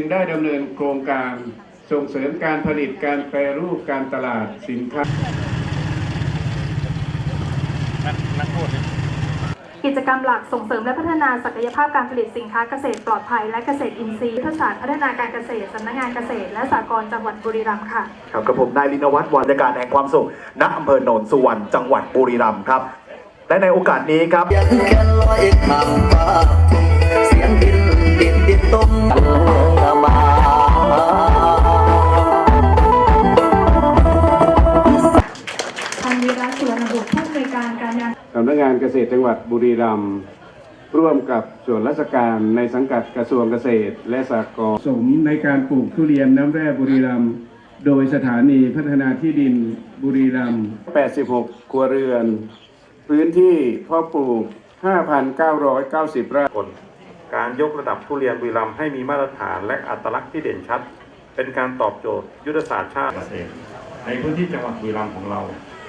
จึงได้ดำเนินโครงการส่งเสริมการผลิตการแปรรูปการตลาดสินค้า กิจกรรมหลักส่งเสริมและพัฒนาศักยภาพการผลิตสินค้าเกษตรปลอดภัยและเกษตรอินทรีย์ยุทธศาสตร์พัฒนาการเกษตรสำนักงานเกษตร และสหกรณ์จังหวัดบุรีรัมย์ค่ะ ครับกับผมนายลินวัฒน์วรรณการแห่งความสุขณอำเภอโนนสุวรรณจังหวัดบุรีรัมย์ครับ และในโอกาสนี้ครับ ยังแค่ลอยข้ามฟ้าเสียงดินดินดินต้ม ตรจังหวัดบุรีรัมย์ร่วมกับส่วนราชการในสังกัดกระทรวงเกษตรและสหกรณ์สมในการปลูกทุเรียนน้ำแร่บุรีรัมย์โดยสถานีพัฒนาที่ดินบุรีรัมย์ 86 ครัวเรือน พื้นที่เพาะปลูก 5,990 ไร่ผลการยกระดับทุเรียนบุรีรัมย์ให้มีมาตรฐานและอัตลักษณ์ที่เด่นชัด เป็นการตอบโจทย์ยุทธศาสตร์ชาติเกษตร ในพื้นที่จังหวัดบุรีรัมย์ของเรา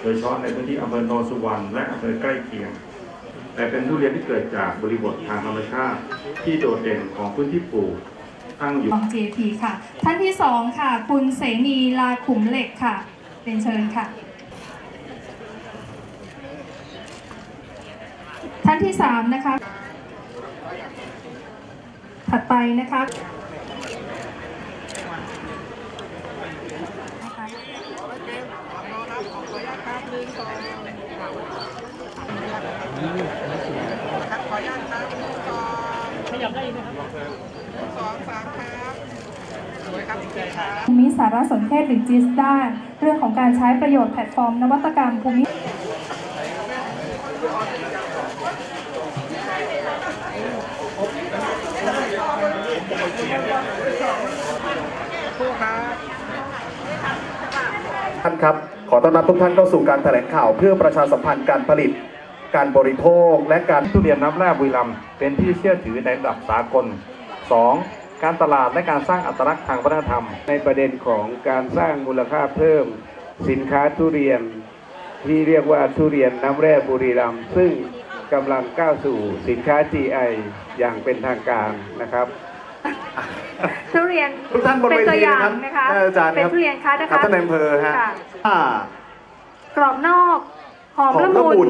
โดยเฉพาะในพื้นที่อำเภอโนนสุวรรณและอำเภอใกล้เคียง แต่เป็นทุเรียนที่เกิดจากบริบททางธรรมชาติ ที่โดดเด่นของพื้นที่ปลูกตั้งอยู่ ของ JP ค่ะ ท่านที่สองค่ะ คุณเสนีลาขุมเหล็กค่ะเรียนเชิญค่ะ ท่านที่สามนะคะ ถัดไปนะคะ ภูมิสารสนเทศหรือจิสด้าเรื่องของการใช้ประโยชน์แพลตฟอร์ม นวัตกรรมภูมิท่านครับ ขอต้อนรับทุกท่านเข้าสู่การแถลงข่าวเพื่อประชาสัมพันธ์การผลิต การบริโภคและการทุเรียนน้ำแร่บุรีรัมย์เป็นที่เชื่อถือในระดับสากล 2. การตลาดและการสร้างอัตลักษณ์ทางวัฒนธรรม ในประเด็นของการสร้างมูลค่าเพิ่ม สินค้าทุเรียน ที่เรียกว่าทุเรียนน้ำแร่บุรีรัมย์ซึ่งกำลังก้าวสู่สินค้า GI อย่างเป็นทางการนะครับทุเรียนทุกท่านบนเป็เวนตัวทีอย่านะครังบนะคะท่านอาจารย์เป็นครับทุเรียนคัดนะครับคะท่านนายอำเภอฮะค่ะอ่ากรอบนอกหอมหอมละละมุมุนน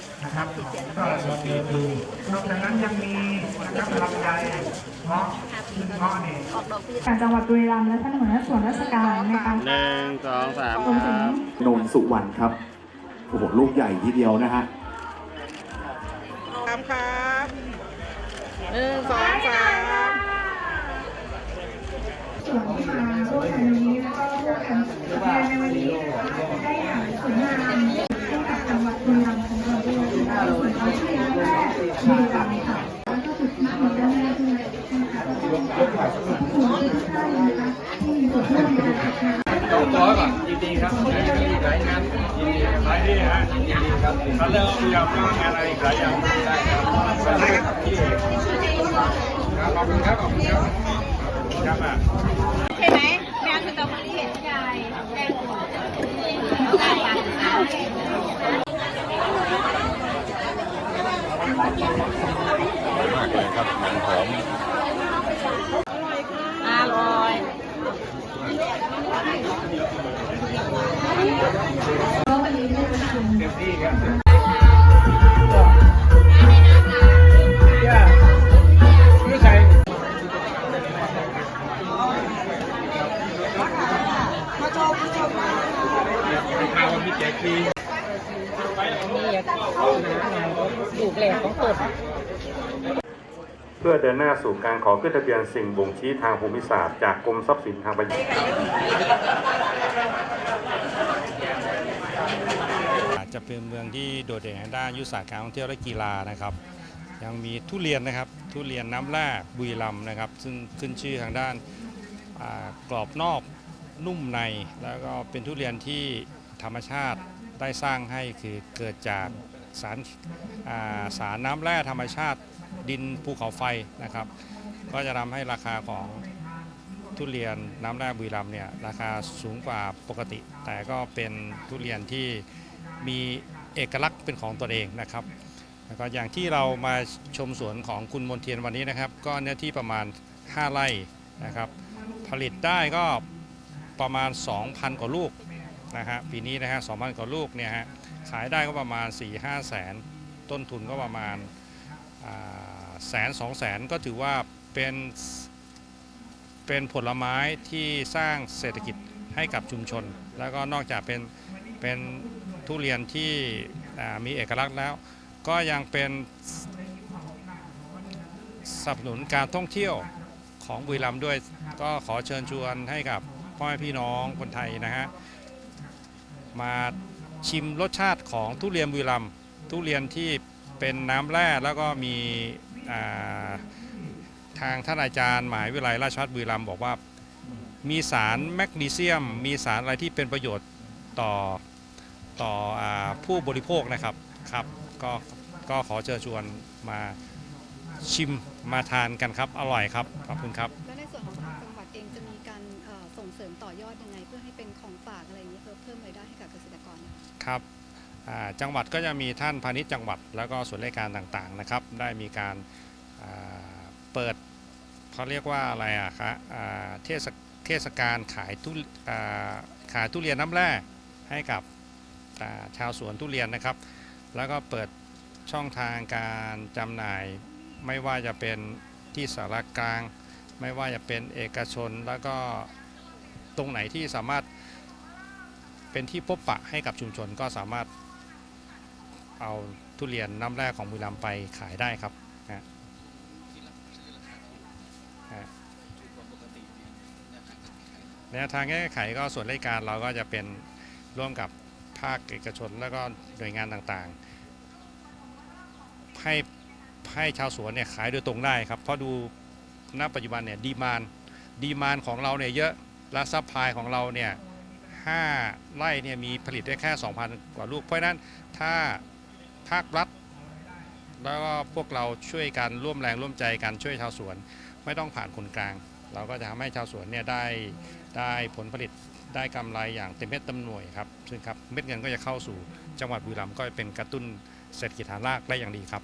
นะการจังหวัดบุรีรัมย์และท่านหัวหน้าส่วนราชการนะคะหนึ่งสองสามรวมถึงนนสุวรรณครับโอ้โหลูกใหญ่ทีเดียวนะฮะสามครับหนึ่งสองสามส่วนที่มาร่วมกันในวันนี้แล้วก็ร่วมกันแสดงในวันนี้นะคะได้อย่า ดีครับยินดีหลายงานยินดีหลายที่ฮะยินดีครับถ้าเริ่มอยากทำงานอะไรหลายอย่างได้ครับได้ครับพี่ขอบคุณครับขอบคุณครับครับอะใช่ไหมแมวคือตัวคนที่เห็นยายแดงหัวอร่อย เพื่อเดินหน้าสู่การขอขึ้นทะเบียนสิ่งบ่งชี้ทางภูมิศาสตร์จากกรมทรัพย์สินทางปัญญา จะเป็นเมืองที่โดดเด่นทางด้านยุทธศาสตร์การท่องเที่ยวและกีฬานะครับยังมีทุเรียนนะครับทุเรียนน้ำแร่บุรีรัมย์นะครับ ซึ่งขึ้นชื่อทางด้านกรอบนอกนุ่มใน แล้วก็เป็นทุเรียนที่ธรรมชาติได้สร้างให้คือเกิดจากสาราสารน้ำแร่ธรรมชาติดินภูเขาไฟนะครับ ก็จะทำให้ราคาของทุเรียนน้ำแร่บุรีรัมย์เนี่ยราคาสูงกว่าปกติ แต่ก็เป็นทุเรียนที่ มีเอกลักษณ์เป็นของตัวเองนะครับแล้วก็อย่างที่เรามาชมสวนของคุณมนเทียนวันนี้นะครับ ก็เนื้อที่ประมาณ 5 ไร่นะครับ ผลิตได้ก็ประมาณ 2,000 กว่าลูกนะฮะปีนี้นะฮะ2,000 กว่าลูกเนี่ยฮะขายได้ก็ประมาณ 4-5แสน ต้นทุนก็ประมาณแสนสองแสนก็ถือว่าเป็นเป็นผลไม้ที่สร้างเศรษฐกิจให้กับชุมชน แล้วก็นอกจากเป็นเป็น ทุเรียนที่มีเอกลักษณ์แล้ว ก็ยังเป็นสนับสนุนการท่องเที่ยวของบุรีรัมย์ด้วย ก็ขอเชิญชวนให้กับพ่อแม่พี่น้องคนไทยนะฮะมาชิมรสชาติของทุเรียนบุรีรัมย์ทุเรียนที่เป็นน้ำแร่แล้วก็มีาทางท่านอาจารย์หมหาวิทยาลัยราชภัฏบุรีรัมย์บอกว่ามีสารแมกนีเซียม มีสารอะไรที่เป็นประโยชน์ต่อ ต่ออาผู้บริโภคนะครับครับก็ก็ขอเชิญชวนมาชิมมาทานกันครับ อร่อยครับ ขอบคุณครับ แล้วในส่วนของทางจังหวัดเองจะมีการเอ่อส่งเสริมต่อยอดยังไง เพื่อให้เป็นของฝากอะไรอย่างเงี้ยเพื่อเพิ่มรายได้ให้กับเกษตรกรเนี่ยครับอ่าจังหวัดก็จะมีท่านพาณิชย์จังหวัด แล้วก็ส่วนราชการต่างๆนะครับ ได้มีการอ่าเปิดเขาเรียกว่าอะไรอะคะอ่าเทศเทศกาลขายทุอ่าขายทุเรียนน้ำแร่ให้กับอ่า ชาวสวนทุเรียนนะครับ แล้วก็เปิดช่องทางการจำหน่าย ไม่ว่าจะเป็นที่สารกลาง ไม่ว่าจะเป็นเอกชน แล้วก็ตรงไหนที่สามารถเป็นที่พบปะให้กับชุมชนก็สามารถเอาทุเรียนน้ำแร่ของบุรีรัมย์ไปขายได้ครับนะแนวทางแก้ไขก็ส่วนราชการเราก็จะเป็นร่วมกับ ภาคเอกชน แล้วก็หน่วยงานต่างๆ ให้ให้ชาวสวนเนี่ยขายโดยตรงได้ครับ เพราะดูณปัจจุบันเนี่ยดีมานดีมานของเราเนี่ยเยอะและซัพพลายของเราเนี่ย5ไร่เนี่ยมีผลิตได้แค่ 2,000 กว่าลูก เพราะฉะนั้นถ้าภาครัฐ แล้วก็พวกเราช่วยกันร่วมแรงร่วมใจกันช่วยชาวสวน ไม่ต้องผ่านคนกลาง เราก็จะทำให้ชาวสวนเนี่ยได้ได้ผลผลิต ได้กำไรอย่างเต็มเม็ดเต็มหน่วยครับซึ่งครับเม็ดเงินก็จะเข้าสู่จังหวัดบุรีรัมย์ก็เป็นกระตุ้นเศรษฐกิจฐานรากได้อย่างดีครับ